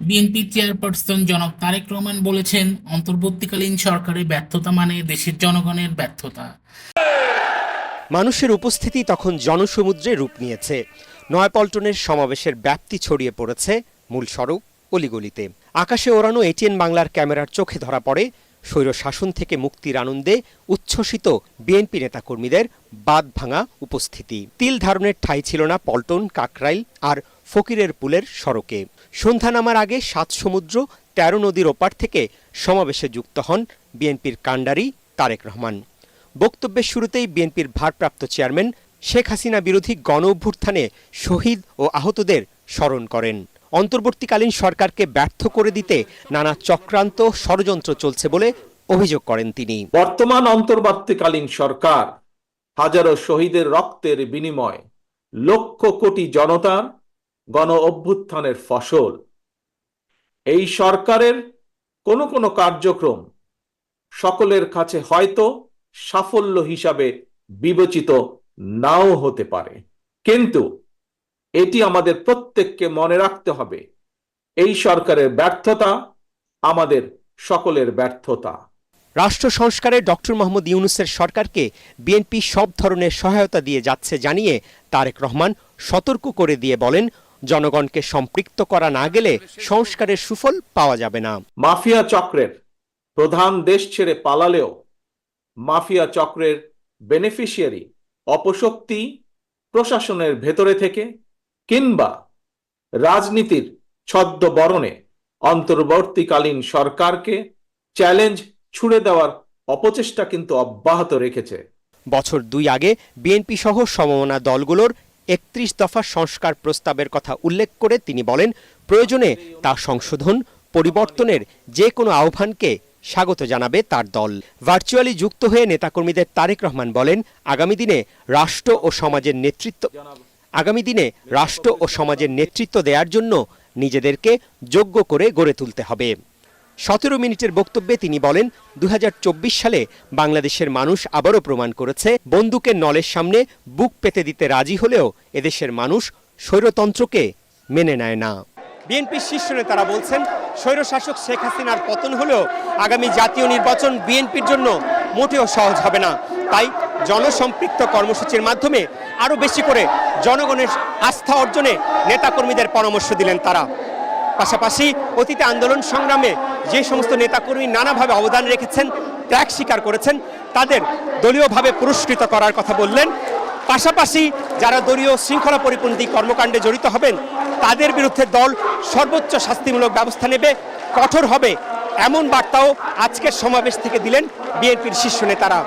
BNP chairperson জনাব তারেক রহমান বলেছেন, অন্তর্বর্তীকালীন সরকারের ব্যর্থতা মানে দেশের জনগণের ব্যর্থতা। মানুষের উপস্থিতি তখন জনসমুদ্রে রূপ নিয়েছে। নয়াপল্টনের সমাবেশের ব্যাপ্তি ছড়িয়ে পড়েছে মূল সড়ক অলিগলিতে। আকাশে ওড়ানো এটিএন বাংলার ক্যামেরার চোখে ধরা পড়ে। স্বৈর শাসন থেকে মুক্তির আনন্দে উচ্ছ্বসিত বিএনপি নেতাকর্মীদের বাদ ভাঙা উপস্থিতি। তিল ধারণের ঠাঁই ছিল না পল্টন, কাকরাইল আর ফকিরের পুলের সড়কে। সন্ধ্যা নামার আগে সাত সমুদ্র তেরো নদীর ওপার থেকে সমাবেশে যুক্ত হন বিএনপির কাণ্ডারি তারেক রহমান। বক্তব্যের শুরুতেই বিএনপির ভারপ্রাপ্ত চেয়ারম্যান শেখ হাসিনা বিরোধী গণ অভ্যুত্থানে শহীদ ও আহতদের স্মরণ করেন। অন্তর্বর্তীকালীন সরকারকে ব্যর্থ করে দিতে নানা চক্রান্ত ষড়যন্ত্র চলছে বলে অভিযোগ করেন তিনি। বর্তমান অন্তর্বর্তীকালীন সরকার হাজারো শহীদের রক্তের বিনিময় লক্ষ কোটি জনতার গণ অভ্যুত্থানের ফসল। এই সরকারের কোনো কোনো কার্যক্রম সকলের কাছে হয়তো সাফল্য হিসাবে বিবেচিত নাও হতে পারে। কিন্তু এটি আমাদের প্রত্যেককে মনে রাখতে হবে, এই সরকারের ব্যর্থতা আমাদের সকলের ব্যর্থতা। রাষ্ট্র সংস্কারে ডক্টর মোহাম্মদ ইউনুসের সরকারকে বিএনপি সব ধরনের সহায়তা দিয়ে যাচ্ছে জানিয়ে তারেক রহমান সতর্ক করে দিয়ে বলেন জনগণকে সম্পৃক্ত করা না গেলে সংস্কারের সুফল পাওয়া যাবে না। মাফিয়া চক্রের প্রধান দেশ ছেড়ে পালালেও মাফিয়া চক্রের বেনিফিশিয়ারি অপশক্তি প্রশাসনের ভেতরে থেকে কিংবা রাজনীতির ছদ্মবরণে অন্তর্বর্তীকালীন সরকারকে চ্যালেঞ্জ ছুড়ে দেওয়ার অপচেষ্টা কিন্তু অব্যাহত রেখেছে। বছর দুই আগে বিএনপি সহ সমমনা দলগুলোর একত্রিশ দফা সংস্কার প্রস্তাবের কথা উল্লেখ করে তিনি বলেন, প্রয়োজনে তা সংশোধন, পরিবর্তনের যে কোনো আহ্বানকে স্বাগত জানাবে তার দল। ভার্চুয়ালি যুক্ত হয়ে নেতাকর্মীদের তারেক রহমান বলেন, আগামী দিনে রাষ্ট্র ও সমাজের নেতৃত্ব আগামী দিনে রাষ্ট্র ও সমাজের নেতৃত্ব দেওয়ার জন্য নিজেদেরকে যোগ্য করে গড়ে তুলতে হবে। সতেরো মিনিটের বক্তব্যে তিনি বলেন দু হাজার চব্বিশ সালে বাংলাদেশের মানুষ আবারও প্রমাণ করেছে, বন্দুকের নলের সামনে বুক পেতে দিতে রাজি হলেও এদেশের মানুষ স্বৈরতন্ত্রকে মেনে নেয় না। বিএনপির শীর্ষ নেতারা বলছেন, স্বৈরশাসক শেখ হাসিনার পতন হলেও আগামী জাতীয় নির্বাচন বিএনপির জন্য মোটেও সহজ হবে না। তাই জনসম্পৃক্ত কর্মসূচির মাধ্যমে আরও বেশি করে জনগণের আস্থা অর্জনে নেতাকর্মীদের পরামর্শ দিলেন তারা। পাশাপাশি অতীতে আন্দোলন সংগ্রামে যে সমস্ত নেতাকর্মী নানাভাবে অবদান রেখেছেন, ত্যাগ স্বীকার করেছেন, তাদের দলীয়ভাবে পুরস্কৃত করার কথা বললেন। পাশাপাশি যারা দলীয় শৃঙ্খলা পরিপন্থী কর্মকাণ্ডে জড়িত হবেন, তাদের বিরুদ্ধে দল সর্বোচ্চ শাস্তিমূলক ব্যবস্থা নেবে। কঠোর হবে এমন বার্তাও আজকের সমাবেশ থেকে দিলেন বিএনপির শীর্ষ নেতারা।